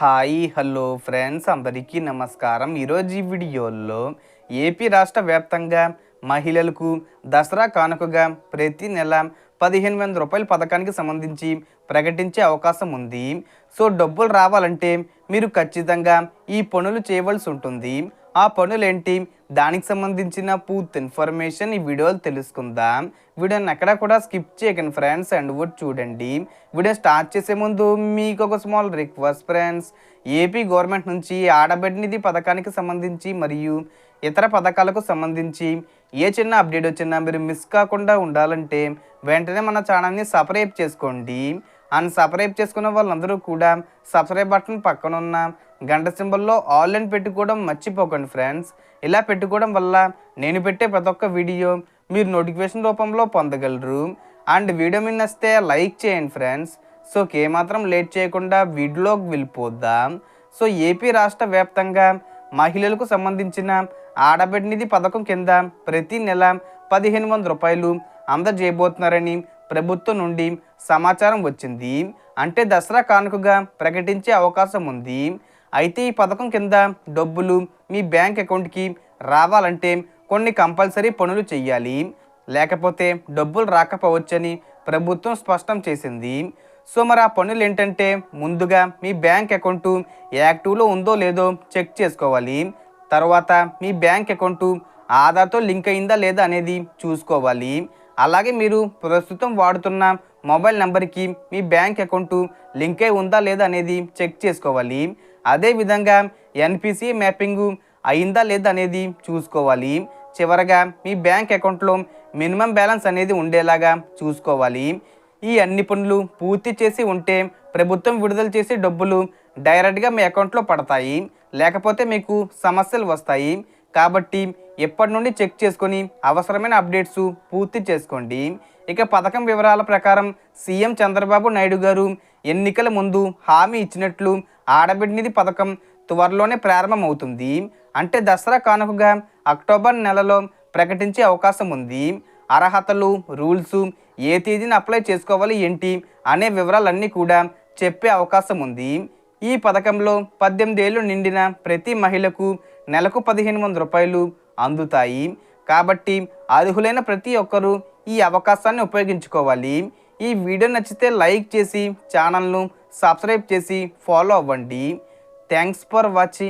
Hi hello friends. అందరికీ నమస్కారం. ఈరోజు ఈ వీడియోలో ఏపీ రాష్ట్ర వ్యాప్తంగా మహిళలకు దసరా కానుకగా ప్రతి నెల పదిహేను వందల రూపాయల పథకానికి సంబంధించి ప్రకటించే అవకాశం ఉంది. సో డబ్బులు రావాలంటే మీరు ఖచ్చితంగా ఈ పనులు చేయవలసి ఉంటుంది. ఆ పనులు ఏంటి దానికి సంబంధించిన పూర్తి ఇన్ఫర్మేషన్ ఈ వీడియోలో తెలుసుకుందాం. వీడియోని ఎక్కడ కూడా స్కిప్ చేయకండి ఫ్రెండ్స్ అండ్ వుడ్ చూడండి. వీడియో స్టార్ట్ చేసే ముందు మీకు ఒక small request friends. AP government నుంచి ఆడబిడ్డ పథకానికి సంబంధించి మరియు ఇతర పథకాలకు సంబంధించి ఏ చిన్న అప్డేట్ వచ్చినా మీరు మిస్ కాకుండా ఉండాలంటే వెంటనే మన ఛానల్ని సబ్స్క్రైబ్ చేసుకోండి. అండ్ సబ్స్క్రైబ్ చేసుకున్న వాళ్ళందరూ కూడా సబ్స్క్రైబ్ బటన్ పక్కనున్న గంట సింబల్లో ఆల్ అని పెట్టుకోవడం మర్చిపోకండి ఫ్రెండ్స్. ఇలా పెట్టుకోవడం వల్ల నేను పెట్టే ప్రతి ఒక్క వీడియో మీరు నోటిఫికేషన్ రూపంలో పొందగలరు. అండ్ వీడియో మీద నచ్చితే లైక్ చేయండి ఫ్రెండ్స్. సో ఏమాత్రం లేట్ చేయకుండా వీడియోలోకి వెళ్ళిపోద్దాం సో ఏపీ రాష్ట్ర వ్యాప్తంగా మహిళలకు సంబంధించిన ఆడబిడ్డ నిధి పథకం కింద ప్రతి నెల పదిహేను వందల రూపాయలు అందజేయబోతున్నారని ప్రభుత్వం నుండి సమాచారం వచ్చింది. అంటే దసరా కానుకగా ప్రకటించే అవకాశం ఉంది. అయితే ఈ పథకం కింద డబ్బులు మీ బ్యాంక్ అకౌంట్కి రావాలంటే కొన్ని కంపల్సరీ పనులు చేయాలి లేకపోతే డబ్బులు రాకపోవచ్చని ప్రభుత్వం స్పష్టం చేసింది. సో మరి ఆ పనులు ఏంటంటే ముందుగా మీ బ్యాంక్ అకౌంటు యాక్టివ్లో ఉందో లేదో చెక్ చేసుకోవాలి. తర్వాత మీ బ్యాంక్ అకౌంటు ఆధార్తో లింక్ అయిందా లేదా అనేది చూసుకోవాలి. అలాగే మీరు ప్రస్తుతం వాడుతున్న మొబైల్ నెంబర్కి మీ బ్యాంక్ అకౌంటు లింక్ అయి ఉందా లేదా అనేది చెక్ చేసుకోవాలి. అదేవిధంగా ఎన్పిసి మ్యాపింగ్ అయిందా లేదా అనేది చూసుకోవాలి. చివరగా మీ బ్యాంక్ అకౌంట్లో మినిమం బ్యాలెన్స్ అనేది ఉండేలాగా చూసుకోవాలి. ఈ అన్ని పనులు పూర్తి చేసి ఉంటే ప్రభుత్వం విడుదల చేసే డబ్బులు డైరెక్ట్గా మీ అకౌంట్లో పడతాయి. లేకపోతే మీకు సమస్యలు వస్తాయి. కాబట్టి ఎప్పటి నుండి చెక్ చేసుకొని అవసరమైన అప్డేట్స్ పూర్తి చేసుకోండి. ఇక పథకం వివరాల ప్రకారం సీఎం చంద్రబాబు నాయుడు గారు ఎన్నికల ముందు హామీ ఇచ్చినట్లు ఆడబిడ్డ నిధి పథకం త్వరలోనే ప్రారంభమవుతుంది. అంటే దసరా కానుకగా అక్టోబర్ నెలలో ప్రకటించే అవకాశం ఉంది. అర్హతలు రూల్స్ ఏ తేదీని అప్లై చేసుకోవాలి ఏంటి అనే వివరాలన్నీ కూడా చెప్పే అవకాశం ఉంది. ఈ పథకంలో పద్దెనిమిదేళ్ళు నిండిన ప్రతి మహిళకు నెలకు పదిహేను వందల రూపాయలు అందుతాయి. కాబట్టి అర్హులైన ప్రతి ఒక్కరూ ఈ అవకాశాన్ని ఉపయోగించుకోవాలి. ఈ వీడియో నచ్చితే లైక్ చేసి ఛానల్ను సబ్స్క్రైబ్ చేసి ఫాలో అవ్వండి. Thanks for watching.